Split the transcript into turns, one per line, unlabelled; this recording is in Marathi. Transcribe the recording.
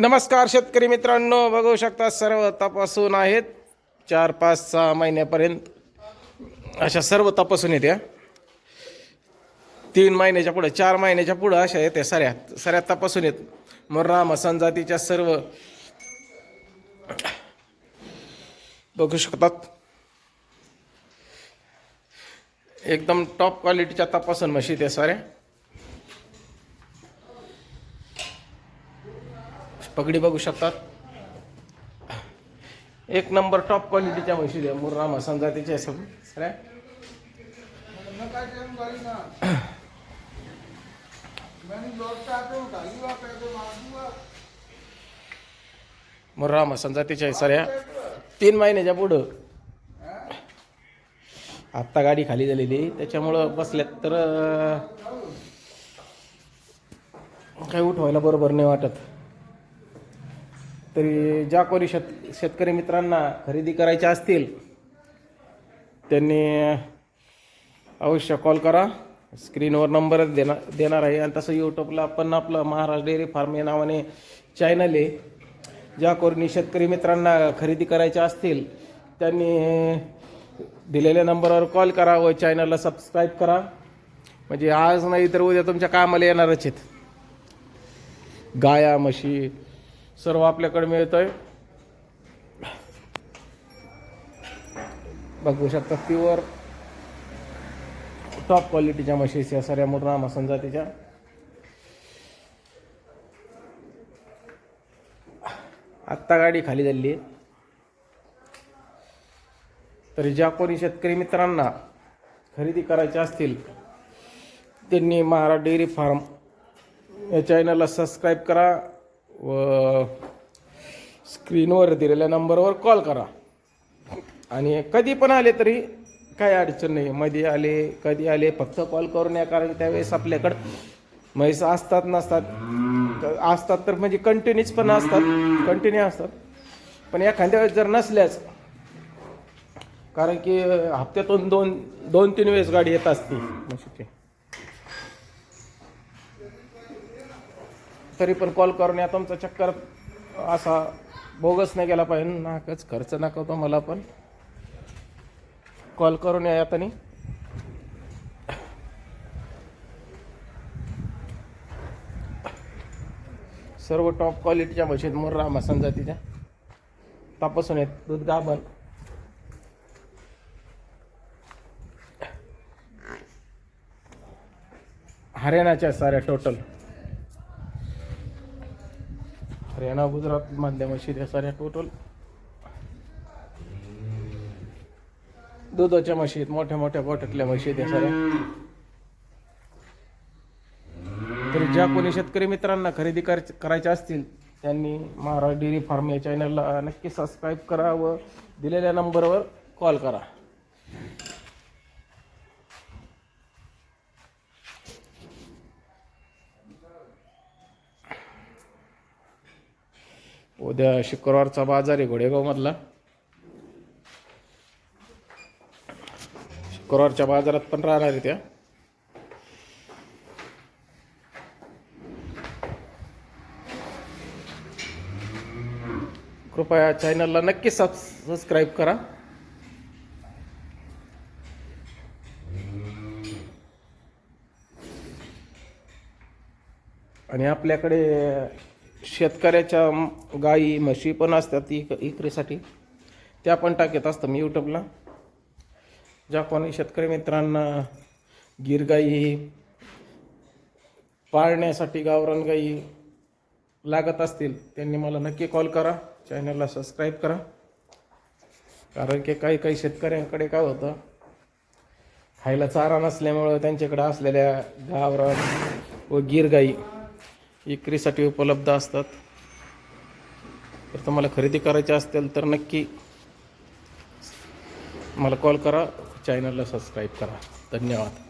नमस्कार शेतकरी मित्रांनो बघू शकता सर्व तपासून आहेत. चार पाच सहा महिन्यापर्यंत अशा सर्व तपासून येत्या. तीन महिन्याच्या पुढं चार महिन्याच्या पुढं अशा येत्या साऱ्या साऱ्या तपासून येत. मुर्रा मसन जातीच्या सर्व बघू शकतात. एकदम टॉप क्वालिटीच्या तपासून म्हशी त्या साऱ्या. पगडी बघू शकतात. एक नंबर टॉप क्वालिटीच्या म्हशी द्या मुर्रा मसन जातीच्या सब सऱ्या? मुर्रा मसन जातीच्या सऱ्या. तीन महिन्याच्या पुढं. आत्ता गाडी खाली झालेली त्याच्यामुळं बसल्यात तर काही उठवायला बरोबर नाही वाटत. तरी ज्या कोणी शेत शेतकरी मित्रांना खरेदी करायच्या असतील त्यांनी अवश्य कॉल करा. स्क्रीनवर नंबर देणार देणार आहे. आणि तसं यूट्यूबला पण आपलं महाराष्ट्र डेअरी फार्म या नावाने चॅनल आहे. ज्या कोणी शेतकरी मित्रांना खरेदी करायच्या असतील त्यांनी दिलेल्या नंबरवर कॉल करा व चॅनलला सबस्क्राईब करा. म्हणजे आज नाही तर उद्या तुमच्या कामाला येणारच आहेत. गाया म्हशी सर्व आपल्याकडे मिळतंय. बघू शकता प्युअर टॉप क्वालिटीच्या म्हशीस या साऱ्या मुर्रा मसन जातीच्या. आत्ता गाडी खाली झाली आहे तरी ज्या कोणी शेतकरी मित्रांना खरेदी करायच्या असतील त्यांनी महाराष्ट्र डेअरी फार्म या चॅनलला सबस्क्राईब करा. व स्क्रीनवर दिलेल्या नंबरवर कॉल करा. आणि कधी पण आले तरी काही अडचण नाही. मध्ये आले कधी आले फक्त कॉल करून या. कारण त्यावेळेस आपल्याकडं म्हैस असतात नसतात. तर असतात तर म्हणजे कंटिन्यूच पण असतात. कंटिन्यू असतात. पण एखाद्या वेळेस जर नसल्याच कारण की हप्त्यातून दोन दोन तीन वेळेस गाडी येत असते. तरी पण कॉल करून या तुमचा चक्कर असा बोगस नाही गेला पाहिजे. नाकच खर्च नका होतो मला पण. कॉल करून या आता सर्व टॉप क्वालिटीच्या म्हशीत मुर्रा मसन जातीच्या. तपासून येत. दूध गाभण हरियाणाच्या साऱ्या टोटल हरियाणा गुजरात मधल्या म्हशी त्या साऱ्या टोटल दुधाच्या म्हशी आहेत मोठ्या मोठ्या गोठ्यातल्या म्हशी आहेत या साऱ्या तर ज्या कोणी शेतकरी मित्रांना खरेदी करायच्या असतील त्यांनी महाराज डेअरी फार्म या चॅनलला नक्की सबस्क्राईब करा व दिलेल्या नंबरवर कॉल करा. उद्या शुक्रवारचा बाजार आहे घोडेगावमधला. शुक्रवारच्या बाजारात पण राहणार आहे त्या. कृपया चॅनलला नक्की सब सबस्क्राईब करा. आणि आपल्याकडे शेतकऱ्याच्या गाई म्हशी पण असतात इक इकरीसाठी. त्या पण टाकत असतं मी यूट्यूबला ज्या कोणी शेतकरी मित्रांना गिरगाई पाळण्यासाठी गावरान गाई लागत असतील त्यांनी मला नक्की कॉल करा. चॅनलला सबस्क्राईब करा. कारण की काही काही शेतकऱ्यांकडे काय होतं खायला चारा नसल्यामुळं त्यांच्याकडे असलेल्या गावरान व गिरगाई विक्रीसाठी उपलब्ध असतात. तर तुम्हाला खरेदी करायची असतील तर नक्की मला कॉल करा चॅनलला सबस्क्राईब करा. धन्यवाद.